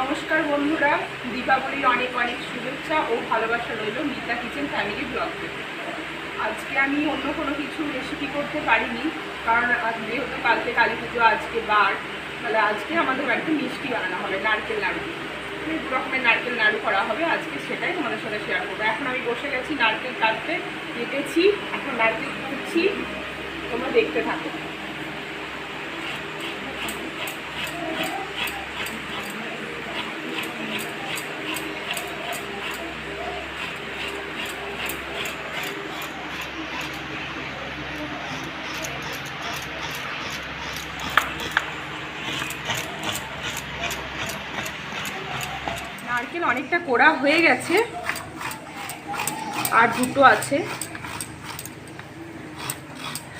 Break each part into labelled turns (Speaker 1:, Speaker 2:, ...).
Speaker 1: নমস্কার বন্ধুরা, দীপাবলির অনেক অনেক শুভেচ্ছা ও ভালোবাসা রইল মিতা কিচেন ফ্যামিলি ব্লগ থেকে আজকে আমি অন্য কোনো কিছু রেসিপি করতে পারিনি, কারণ যেহেতু কালকে কালী পুজো, আজকে বার, তাহলে আজকে আমাদের বাড়িতে মিষ্টি বানানো হবে, নারকেল নাড়ু দু রকমের নারকেল নাড়ু করা হবে, আজকে সেটাই তোমাদের সাথে শেয়ার করব। এখন আমি বসে গেছি নারকেল কাটতে, কেটেছি, এখন নারকেল কুটছি, তোমরা দেখতে থাকো। অনেকটা কোড়া হয়ে গেছে। আর দুটো আছে।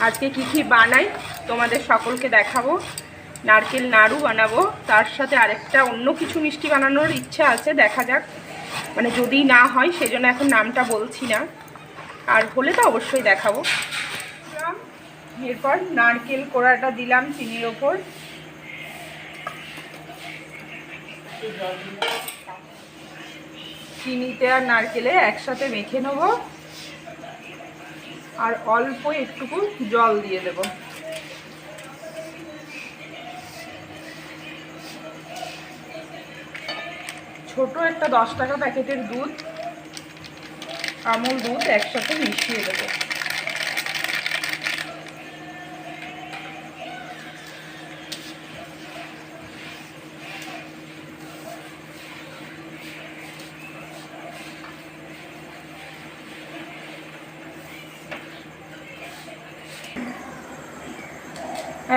Speaker 1: আজকে কী কী বানাই তোমাদের সকলকে দেখাবো। নারকেল নাড়ু বানাবো। তার সাথে আরেকটা অন্য কিছু মিষ্টি বানানোর ইচ্ছা আছে, দেখা যাক। মানে যদি না হয়, সেজন্য এখন নামটা বলছি না। আর হলে তো অবশ্যই দেখাবো। এরপর নারকেল কোড়াটা দিলাম চিনির ওপর। চিনিতে আর নারকেলে একসাথে মেখে নেব। আর অল্প একটুকু জল দিয়ে দেব। ছোট একটা দশ টাকা প্যাকেটের দুধ, আমুল দুধ একসাথে মিশিয়ে দেবো।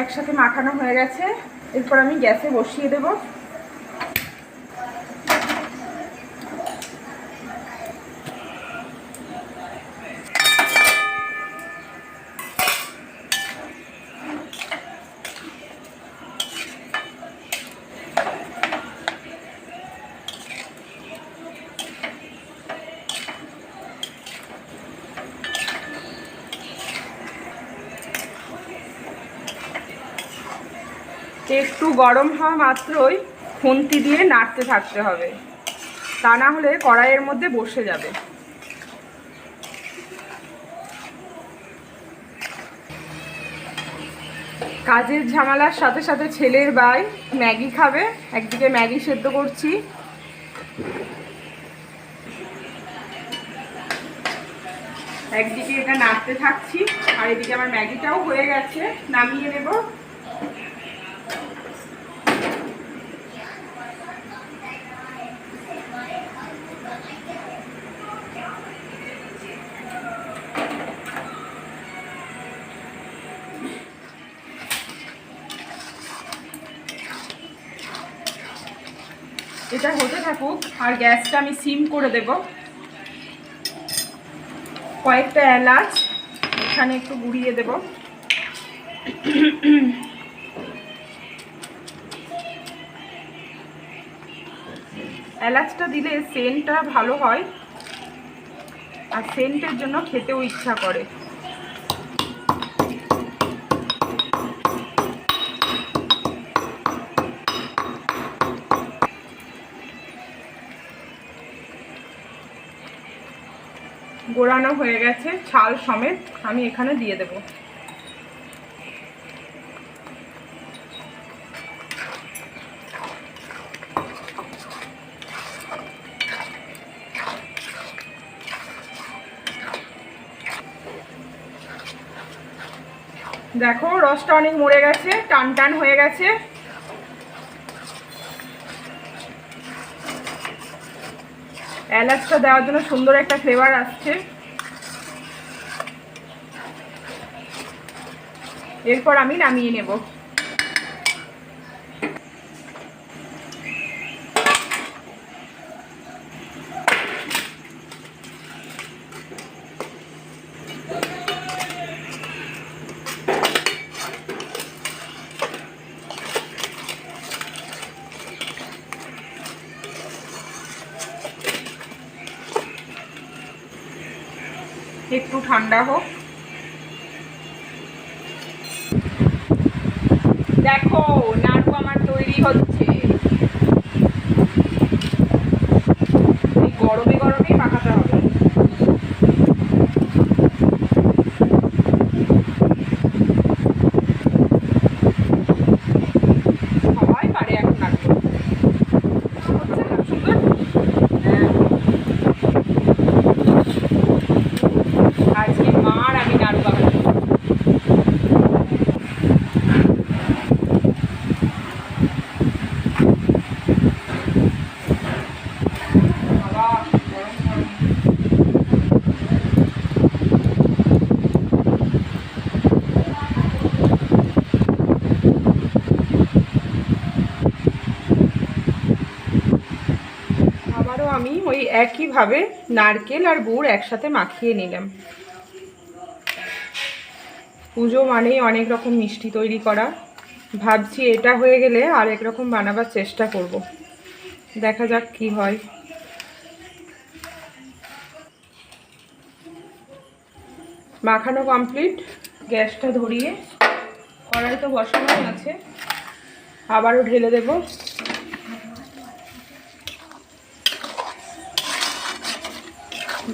Speaker 1: একসাথে মাখানো হয়ে গেছে। এরপর আমি গ্যাসে বসিয়ে দেব। একটু গরম হওয়া মাত্রই খুন্তি দিয়ে নাড়তে থাকতে হবে। তা না হলে কড়াইয়ের মধ্যে বসে যাবে। কাজের ঝামেলার সাথে সাথে ছেলের বাই ম্যাগি খাবে। একদিকে ম্যাগি সেদ্ধ করছি। একদিকে এটা নাড়তে থাকছি। আর এদিকে আমার ম্যাগিটাও হয়ে গেছে, নামিয়ে নেব। এটা হতে থাকুক, আর গ্যাসটা আমি সিম করে দেব। কয়েকটা এলাচ এখানে একটু গুঁড়িয়ে দেব। এলাচটা দিলে সেন্টটা ভালো হয়, আর সেন্টের জন্য খেতেও ইচ্ছা করে। গোড়ানো হয়ে গেছে, ছাল সমেত আমি এখানে দিয়ে দেব। দেখো, রসটা অনেক মরে গেছে টান টান হয়ে গেছে। এলাচটা দেওয়ার জন্য সুন্দর একটা ফ্লেভার আসছে। এরপর আমি নামিয়ে নেব। একটু ঠান্ডা হোক। দেখো নাড়ু আমার তৈরি হচ্ছে গরমে গরমেই মাখাতে হবে সবাই পারে এখন নাড়ু হচ্ছে না সুন্দর হ্যাঁ। আজকে মার আমি নাড়ু বানাবো বাবা গরম গরম আবারও আমি ওই একইভাবে নারকেল আর গুড় একসাথে মাখিয়ে নিলাম। পুজো মানেই অনেক রকম মিষ্টি তৈরি করা। ভাবছি এটা হয়ে গেলে আর এক রকম বানাবার চেষ্টা করব। দেখা যাক কি হয়। মাখানো কমপ্লিট গ্যাসটা ধরিয়ে কড়াই তো বসানোই আছে। আবারও ঢেলে দেবো।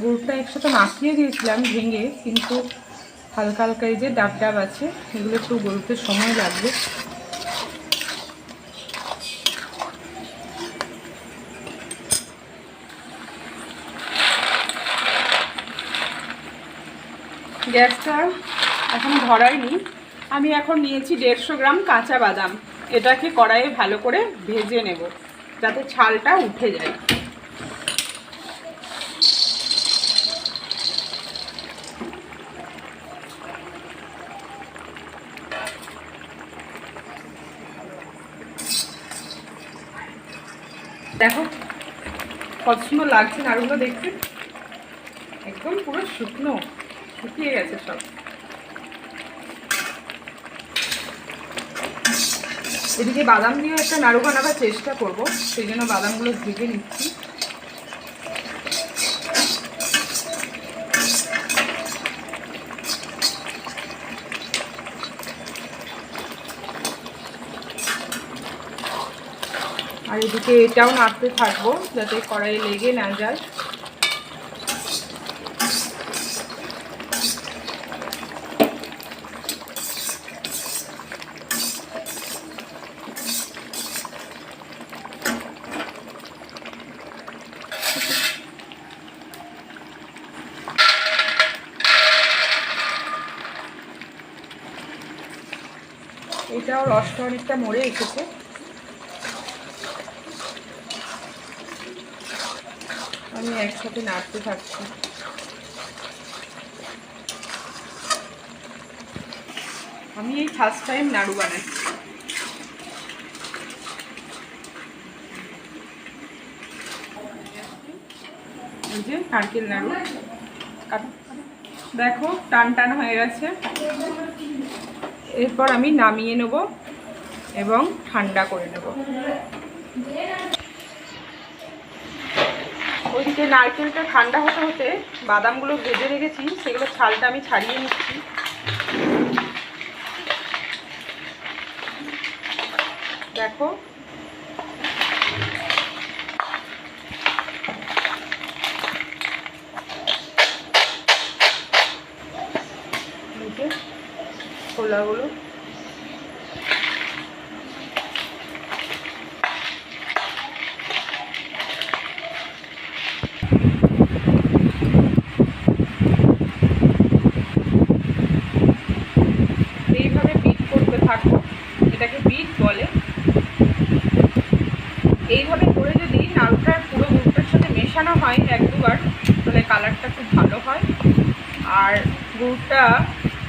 Speaker 1: গুড়টা একসাথে মাখিয়ে দিয়েছিলাম ভেঙে, কিন্তু হালকা হালকা এই যে ডাব ডাব আছে, এগুলো একটু গলতে সময় লাগবে। গ্যাসটা এখন ধরাইনি। আমি এখন নিয়েছি দেড়শো গ্রাম কাঁচা বাদাম। এটাকে কড়াইয়ে ভালো করে ভেজে নেব, যাতে ছালটা উঠে যায়। দেখো, কত সুন্দর লাগছে, নাড়ুগুলো দেখতে একদম পুরো শুকনো, শুকিয়ে গেছে সব। এদিকে বাদাম দিয়ে একটা নাড়ু বানাবার চেষ্টা করব, সেই জন্য বাদামগুলো ভেজে নিচ্ছি। এদিকে এটাও নাড়তে থাকব যাতে কড়াইয়ে লেগে না যায়। এটাও রসটা অনেকটা মরে এসেছে। আমি একসাথে নাড়তে থাকছি। আমি এই ফার্স্ট টাইম নাড়ু বানাচ্ছি। এই যে নারকেল নাড়ু। দেখো, টান টান হয়ে গেছে। এরপর আমি নামিয়ে নেব এবং ঠান্ডা করে নেব। ওইদিকে নারকেলটা ঠান্ডা হতে হতে বাদামগুলো ভেজে রেখেছি, সেগুলো ছালটা আমি ছাড়িয়ে নিচ্ছি। দেখো। এই যে ছোলাগুলো এইভাবে বিট করতে থাকব এটাকে বিট বলে। এইভাবে করে যদি নাড়ুটা পুরো গুড়টার সাথে মেশানো হয় এক দুবার, তাহলে কালারটা খুব ভালো হয়। আর গুড়টা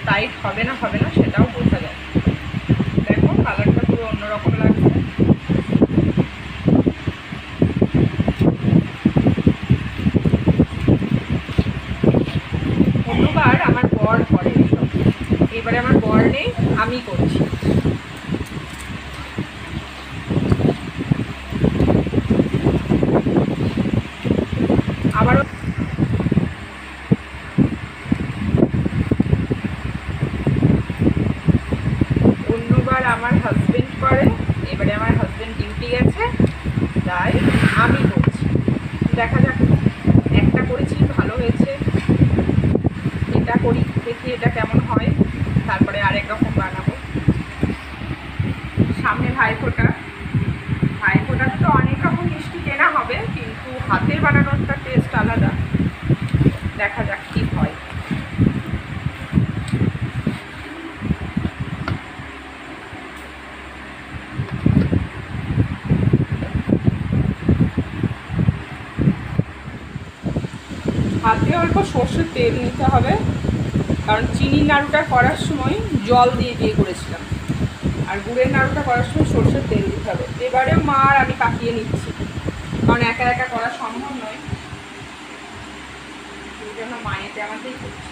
Speaker 1: টাইট হবে না হবে না, সেটাও বোঝা যায়। দেখো কালারটা পুরো অন্যরকম লাগছে। অন্যবার আমার বর করে এবারে আমার বর নেই, আমি করছি আবারও অন্যবার আমার হাজবেন্ড করে এবারে আমার হাজবেন্ড ডিউটি গেছে তাই আমি করছি দেখা যাক এটা কেমন হয় তারপরে আরেক রকম বানাবো সামনে ভাইফোঁটা ভাইফোঁটাতে তো অনেক রকম মিষ্টি কেনা হবে হাতের বানানোরটা টেস্ট আলাদা। দেখা যাক কি হয়। হাতে অল্প সর্ষের তেল নিতে হবে, কারণ চিনি নাড়ুটা করার সময় জল দিয়ে দিয়ে করেছিলাম। আর গুড়ের নাড়ুটা করার সময় সর্ষের তেল দিতে হবে। এবারে মা আর আমি পাকিয়ে নিচ্ছি। কারণ একা একা করা সম্ভব নয়। সেই জন্য মায়েতে আমাকেই করছি।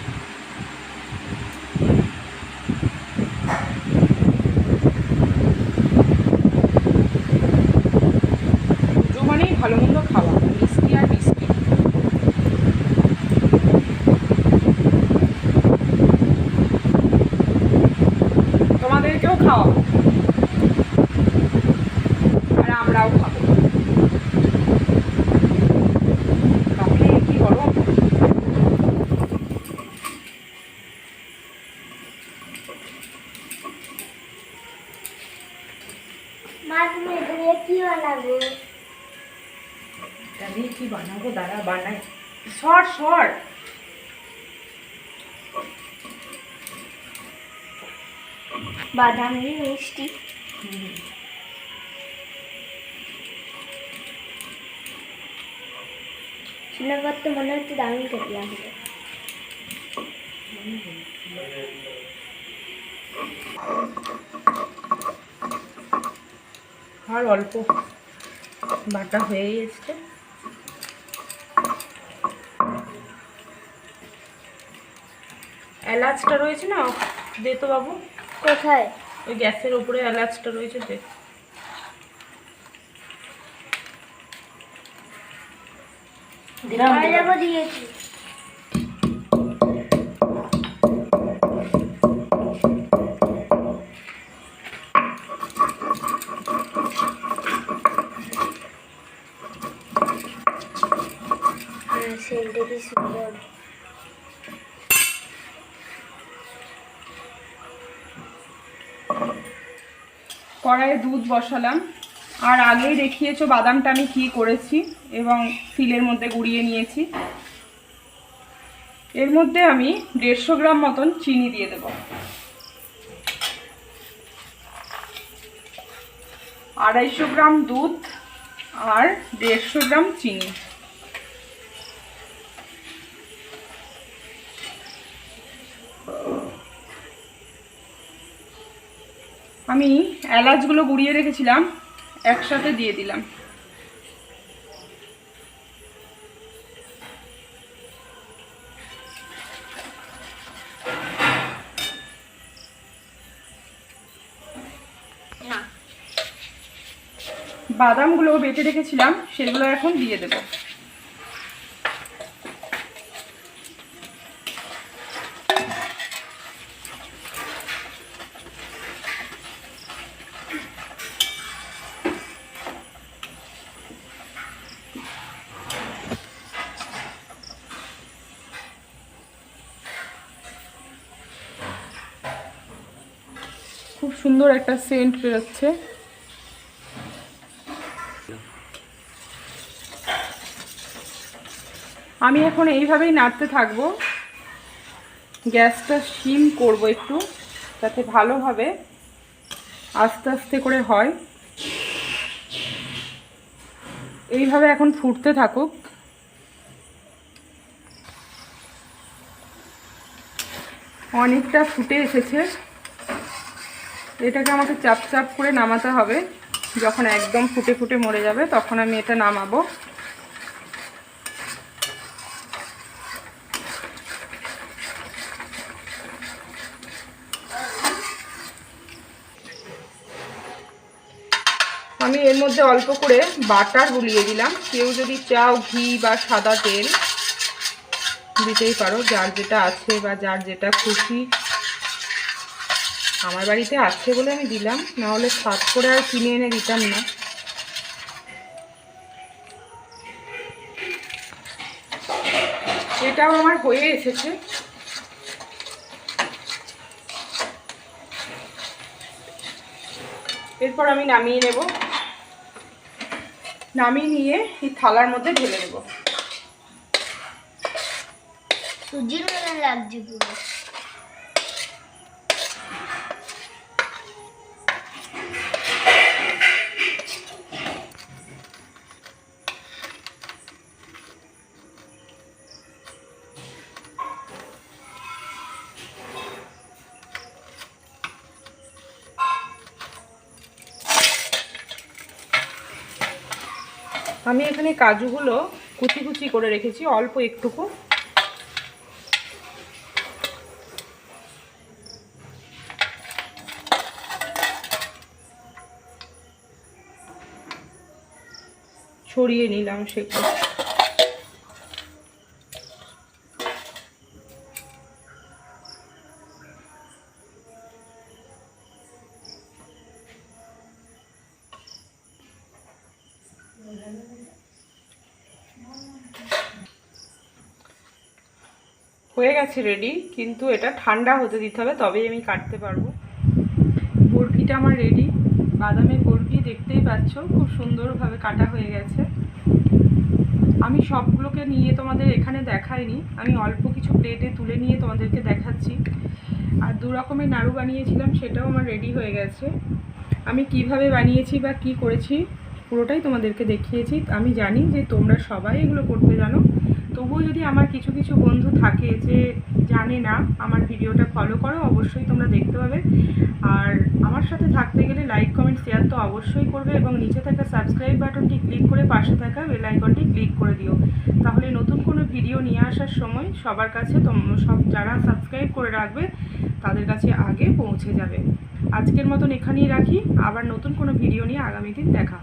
Speaker 1: পুজো মানেই ভালো খাওয়া, মিষ্টি আর মিষ্টি তোমাদেরকেও আর আমরাও খাব তাহলে কি গরম
Speaker 2: মা তুমি এটা দিয়ে কি বানাবো
Speaker 1: এটা দিয়ে কি বানাবো দাঁড়া বানাই সর সর
Speaker 2: বাদামি মিষ্টি। শুনে করতে মনে হচ্ছে দারুণ খেতে লাগবে
Speaker 1: আর অল্প বাটা হয়ে এসছে। এলাচটা রয়েছে না? দে তো বাবু।
Speaker 2: কোথায়?
Speaker 1: ওই গ্যাসের উপরে এলাচটা রয়েছে দে। দিলাম
Speaker 2: দিয়েছি।
Speaker 1: কড়াইয়ে দুধ বসালাম। আর আগেই দেখিয়েছো বাদামটা আমি কী করেছি এবং সিলের মধ্যে গুড়িয়ে নিয়েছি। এর মধ্যে আমি দেড়শো গ্রাম মতন চিনি দিয়ে দেব। আড়াইশো গ্রাম দুধ আর দেড়শো গ্রাম চিনি আমি এলাচগুলো গুঁড়িয়ে রেখেছিলাম একসাথে দিয়ে দিলাম। বাদামগুলো বেটে রেখেছিলাম সেগুলো এখন দিয়ে দেবো খুব সুন্দর একটা সেন্ট বেরোচ্ছে। আমি এখন এইভাবেই নাড়তে থাকব। গ্যাসটা সিম করব একটু, যাতে ভালোভাবে আস্তে আস্তে করে হয়। এইভাবে এখন ফুটতে থাকুক। অনেকটা ফুটে এসেছে। এটাকে আমাকে চাপ চাপ করে নামাতে হবে। যখন একদম ফুটে ফুটে মরে যাবে, তখন আমি এটা নামাবো। আমি এর মধ্যে অল্প করে বাটার গুলিয়ে দিলাম। কেউ যদি চাও ঘি বা সাদা তেল দিতেই পারো। যার যেটা আছে বা যার যেটা খুশি আমার বাড়িতে আছে বলে আমি দিলাম নাহলে সাত করে আর কিনে এনে দিতাম না। এটাও আমার হয়ে এসেছে। এরপর আমি নামিয়ে নেব। নামিয়ে নিয়ে এই থালার মধ্যে ঢেলে
Speaker 2: নেব লাগছে পুরো।
Speaker 1: আমি এখানে কাজুগুলো কুচি কুচি করে রেখেছি অল্প একটুকু। ছড়িয়ে নিলাম সেগুলো। হয়ে গেছে রেডি কিন্তু এটা ঠান্ডা হতে দিতে হবে, তবেই আমি কাটতে পারব। বরফিটা আমার রেডি বাদামের বরফি দেখতেই পাচ্ছ, খুব সুন্দরভাবে কাটা হয়ে গেছে। আমি সবগুলোকে নিয়ে তোমাদের এখানে দেখাইনি, আমি অল্প কিছু প্লেটে তুলে নিয়ে তোমাদেরকে দেখাচ্ছি। আর দু রকমের নাড়ু বানিয়েছিলাম, সেটাও আমার রেডি হয়ে গেছে। আমি কীভাবে বানিয়েছি বা কি করেছি, পুরোটাই তোমাদেরকে দেখিয়েছি। আমি জানি যে তোমরা সবাই এগুলো করতে জানো। তবুও যদি আমার কিছু কিছু বন্ধু থাকে যে জানে না, আমার ভিডিওটা ফলো করো, অবশ্যই তোমরা দেখতে পাবে। আর আমার সাথে থাকতে গেলে লাইক কমেন্ট শেয়ার তো অবশ্যই করবে এবং নিচে থাকা সাবস্ক্রাইব বাটনটি ক্লিক করে পাশে থাকা বেল আইকনটি ক্লিক করে দিও। তাহলে নতুন কোনো ভিডিও নিয়ে আসার সময় সবার কাছে সব যারা সাবস্ক্রাইব করে রাখবে, তাদের কাছে আগে পৌঁছে যাবে। আজকের মতন এখানেই রাখি। আবার নতুন কোনো ভিডিও নিয়ে আগামী দিন দেখা